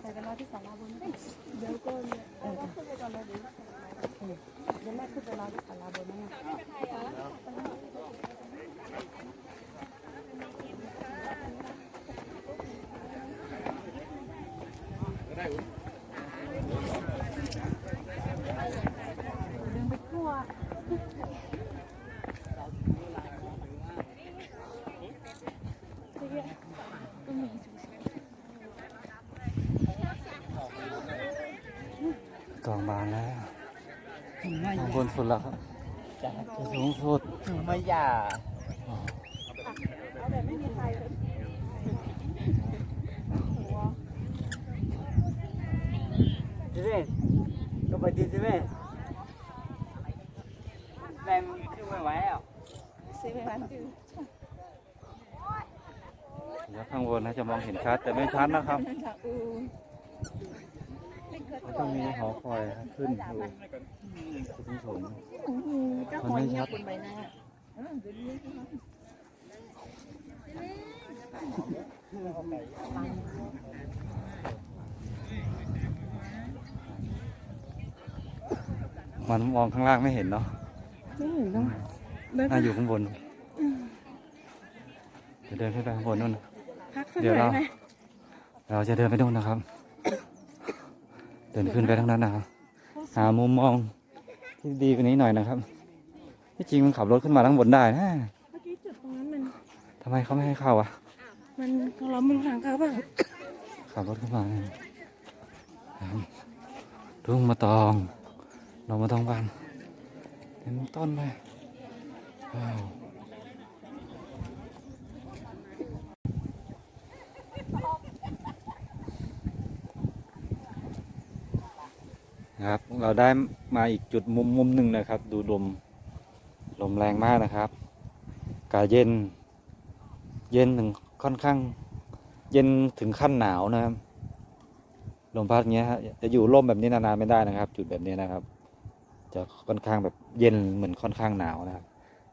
แต่เวลาที่ศาลาบนเดี๋ยวก็เออขึ้นไปก่อนเลยดิเดี๋ยวแม่ขึ้นไปรอที่ศาลาบนนั่นน่ะ เดินไปทั่วก็มี กองบานแล้วถึงไม่ข้างบนสุดแล้วครับจ้ะจะสูงสุดถึงไม่หย่าเอาแบบไม่มีใครเลยหัวใช่ไหมก็ไปดีใช่ไหมแรงขึ้นไม่ไหวอะเซเว่นดื้อแล้วข้างบนนะจะมองเห็นชัดแต่ไม่ชัดนะครับนั่นค่ะอือ แล้วก็มีหอคอยขึ้นอยู่สูงสูงอือก็หอยเงียบบนใบหน้ามันมองข้างล่างไม่เห็นเนาะไม่เห็นเนาะน่าอยู่ข้างบนเดี๋ยวเดินขึ้นไปข้างบนนู่น พักสักเดี๋ยวหน่เราอยไหมเราจะเดินไปนู่นนะครับ เดินขึ้นไปทั้งนั้นนะครับหามุมมองที่ดีกว่านี้หน่อยนะครับที่จริงมันขับรถขึ้นมาทั้งบนได้นะเมื่อกี้จุดตรงนั้นมันทำไมเขาไม่ให้เข้าอะ มันเราไม่รู้ทางเข้าเปล่าขับรถขึ้นมารุ่งมาตองเรามาตองบานเต็มต้นเลยว้าว นะครับ เราได้มาอีกจุดมุมมุมหนึ่งนะครับ ดูลมลมแรงมากนะครับอากาศเย็น เย็นถึงค่อนข้าง เย็นถึงขั้นหนาวนะครับลมพัดอย่างเงี้ยฮะจะอยู่ร่มแบบนี้นานๆไม่ได้นะครับ จุดแบบนี้นะครับ จะค่อนข้างแบบเย็นเหมือนค่อนข้างหนาวนะครับ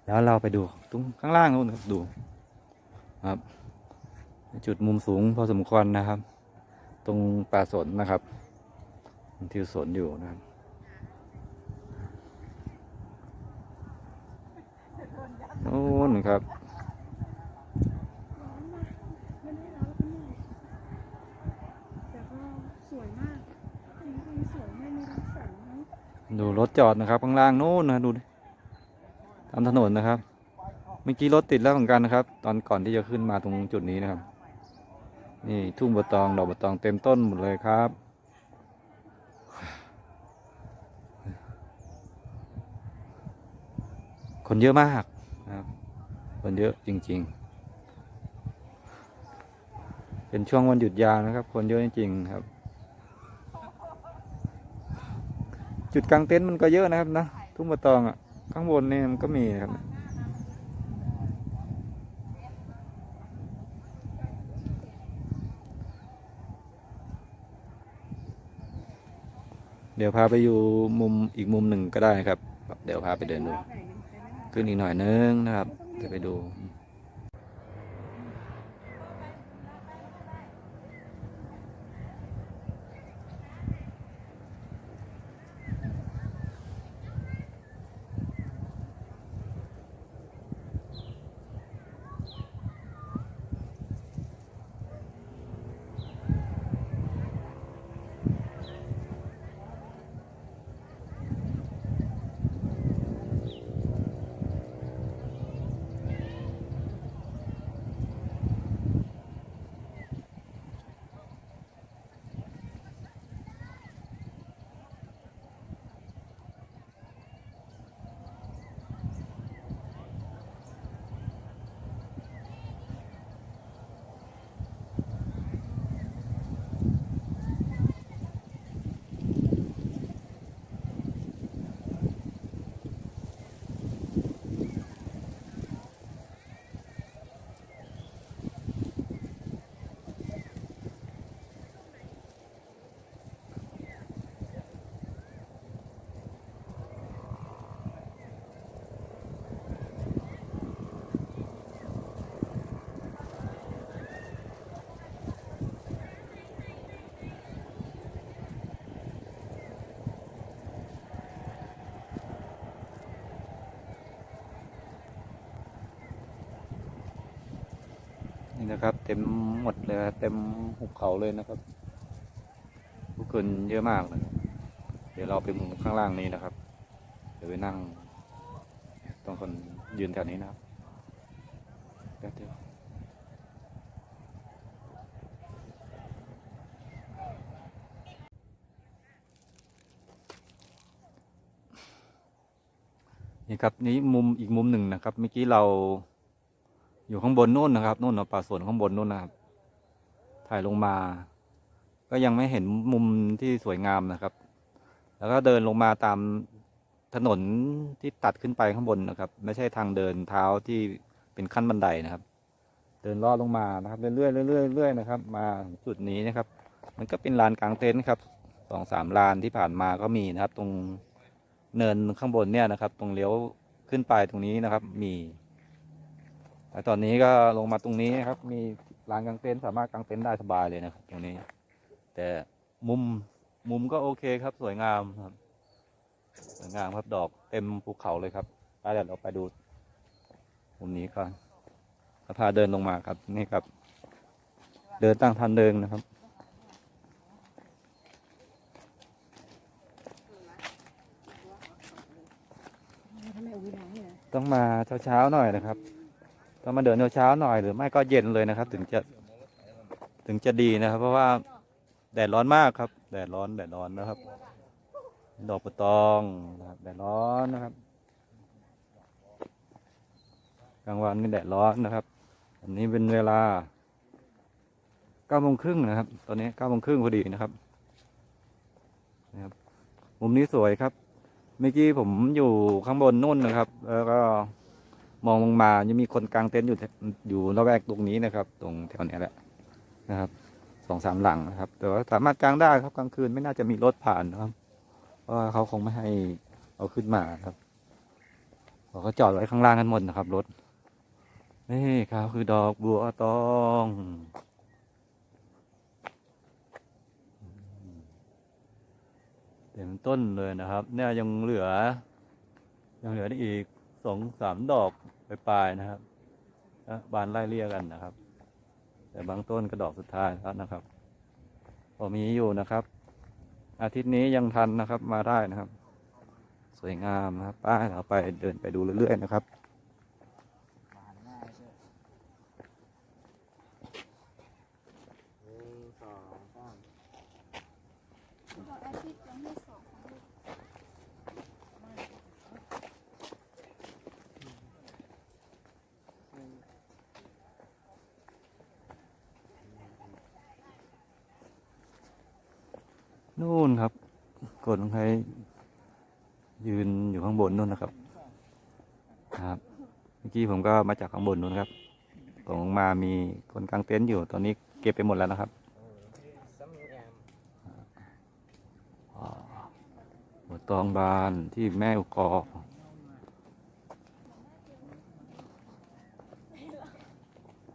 แล้วเราไปดูตรงข้างล่างนู้นครับดูครับ จุดมุมสูงพอสมควรนะครับ ตรงป่าสนนะครับ ทิวสนอยู่นะครับโอ้นครับไม่ได้ร้อนก็เหนื่อยแต่ก็สวยมากอันนี้คือสวยไม่มีรังสรรค์นะดูรถจอดนะครับข้างล่างนู้นนะดูดิตามถนนนะครับ เมื่อกี้รถติดแล้วเหมือนกันนะครับ ตอนก่อนที่จะขึ้นมาตรงจุดนี้นะครับ นี่ทุ่งบัวตองดอกบัวตองเต็มต้นหมดเลยครับ คนเยอะมากนะครับคนเยอะจริง ๆ เป็นช่วงวันหยุดยาวนะครับ คนเยอะจริงๆครับ จุดกลางเต็นท์มันก็เยอะนะครับนะทุ่งบัตองอะข้างบนนี่มันก็มีนะครับเดี๋ยวพาไปอยู่มุมอีกมุมหนึ่งก็ได้ครับ เดี๋ยวพาไปเดินดู ขึ้นอีกหน่อยนึงนะครับจะไปดู นะครับ เต็มหมดเลยเต็มหุบเขาเลยนะครับผู้คนเยอะมากนะครับเดี๋ยวเราไปมุมข้างล่างนี้นะครับ เดี๋ยวไปนั่งตรงคนยืนแถวนี้นะครับแป๊บเดียวนี่ครับนี่มุมอีกมุมหนึ่งนะครับเมื่อกี้เรา อยู่ข้างบนนู่นนะครับนู่นเนาะป่าสวนข้างบนนู่นนะครับ ถ่ายลงมา ก็ยังไม่เห็นมุมที่สวยงามนะครับ แล้วก็เดินลงมาตามถนนที่ตัดขึ้นไปข้างบนนะครับ ไม่ใช่ทางเดินเท้าที่เป็นขั้นบันไดนะครับ เดินลอดลงมานะครับเรื่อยๆเรื่อยๆเรื่อยๆนะครับ มาจุดนี้นะครับ มันก็เป็นลานกลางเต็นท์ครับสองสามลานที่ผ่านมาก็มีนะครับ ตรงเนินข้างบนเนี่ยนะครับ ตรงเลี้ยวขึ้นไปตรงนี้นะครับ มี แต่ตอนนี้ก็ลงมาตรงนี้ครับ มีลานกางเต็นท์สามารถกางเต็นท์ได้สบายเลยนะครับตรงนี้ แต่มุมมุมก็โอเคครับ สวยงามครับสวยงามครับดอกเต็มภูเขาเลยครับไปเดี๋ยวเราไปดูมุมนี้ก่อนก็พาเดินลงมาครับนี่ครับ เดินตั้งทันเดินนะครับต้องมาเช้าๆหน่อยนะครับ ต้องมาเดินเช้าหน่อยหรือไม่ก็เย็นเลยนะครับ ถึงจะถึงจะดีนะครับ เพราะว่าแดดร้อนมากครับ แดดร้อนแดดร้อนนะครับ ดอกปะตองนะครับแดดร้อนนะครับกลางวันนี่แดดร้อนนะครับ อันนี้เป็นเวลาเก้าโมงครึ่งนะครับ ตอนนี้เก้าโมงครึ่งพอดีนะครับนะครับ มุมนี้สวยครับ เมื่อกี้ผมอยู่ข้างบนนู่นนะครับ แล้วก็ มองลงมายังมีคนกางเต็นท์อยู่อยู่ระแวกตรงนี้นะครับ ตรงแถวนี้แหละนะครับสองสามหลังนะครับ แต่ว่าสามารถกางได้ครับกลางคืนไม่น่าจะมีรถผ่านนะครับเพราะเขาคงไม่ให้เอาขึ้นมาครับเขาก็จอดไว้ข้างล่างกันหมดนะครับ รถนี่ครับคือดอกบัวตองเต็มต้นเลยนะครับ เนี่ยยังเหลือ ยังเหลืออีก สองสามดอกปลายๆนะครับบานไล่เลี่ยกันนะครับ แต่บางต้นกระดอกสุดท้ายแล้วนะครับพอมีอยู่นะครับ อาทิตย์นี้ยังทันนะครับมาได้นะครับ สวยงามนะครับป้าเราไปเดินไปดูเรื่อยๆนะครับ อาทิตย์ยังไม่สอง นู่นครับกดของใครยืนอยู่ข้างบนนู่นนะครับ ครับ เมื่อกี้ผมก็มาจากข้างบนนู่นครับตกลงมามีคนกางเต็นท์อยู่ ตอนนี้เก็บไปหมดแล้วนะครับหัวตองบานที่แม่อุกอ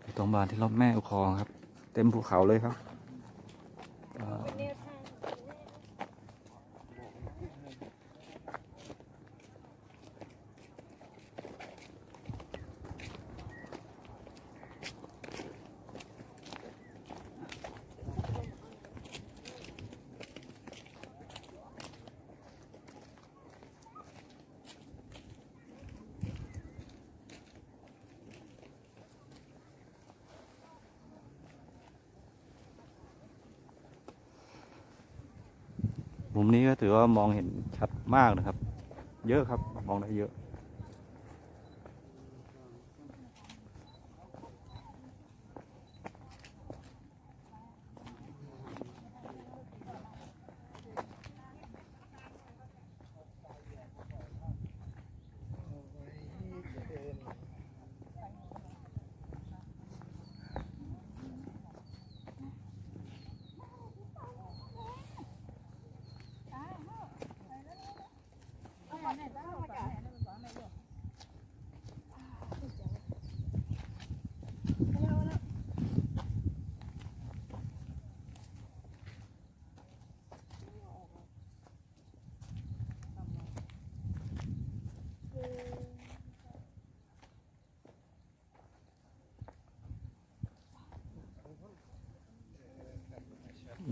หัวตองบานที่รอบแม่อุคอครับ เต็มภูเขาเลยครับ มุมนี้ก็ถือว่ามองเห็นชัดมากนะครับ เยอะครับมองได้เยอะ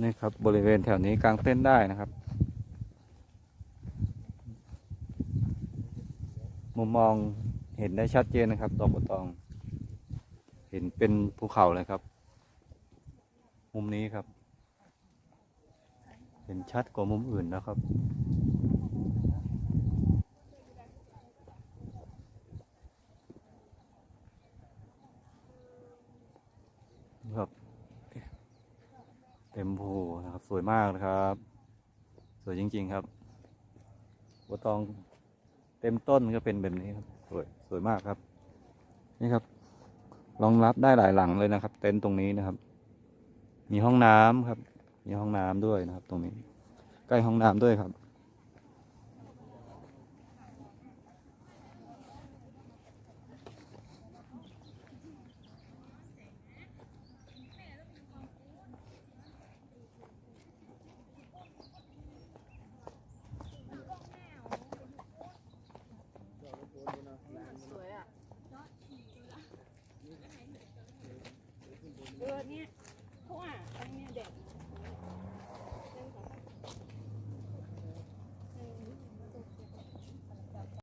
นี่ครับบริเวณแถวนี้กลางเต้นได้นะครับ มุมมองเห็นได้ชัดเจนนะครับดอกบัวตอง เห็นเป็นภูเขาเลยครับ มุมนี้ครับ เห็นชัดกว่ามุมอื่นนะครับ เต็มภูนะครับ สวยมากนะครับ สวยจริง ๆ ครับบัวตองเต็มต้นก็เป็นแบบนี้ครับ สวยสวยมากครับ นี่ครับรองรับได้หลายหลังเลยนะครับ เต็นท์ตรงนี้นะครับ มีห้องน้ำครับ มีห้องน้ำด้วยนะครับ ตรงนี้ ใกล้ห้องน้ำด้วยครับ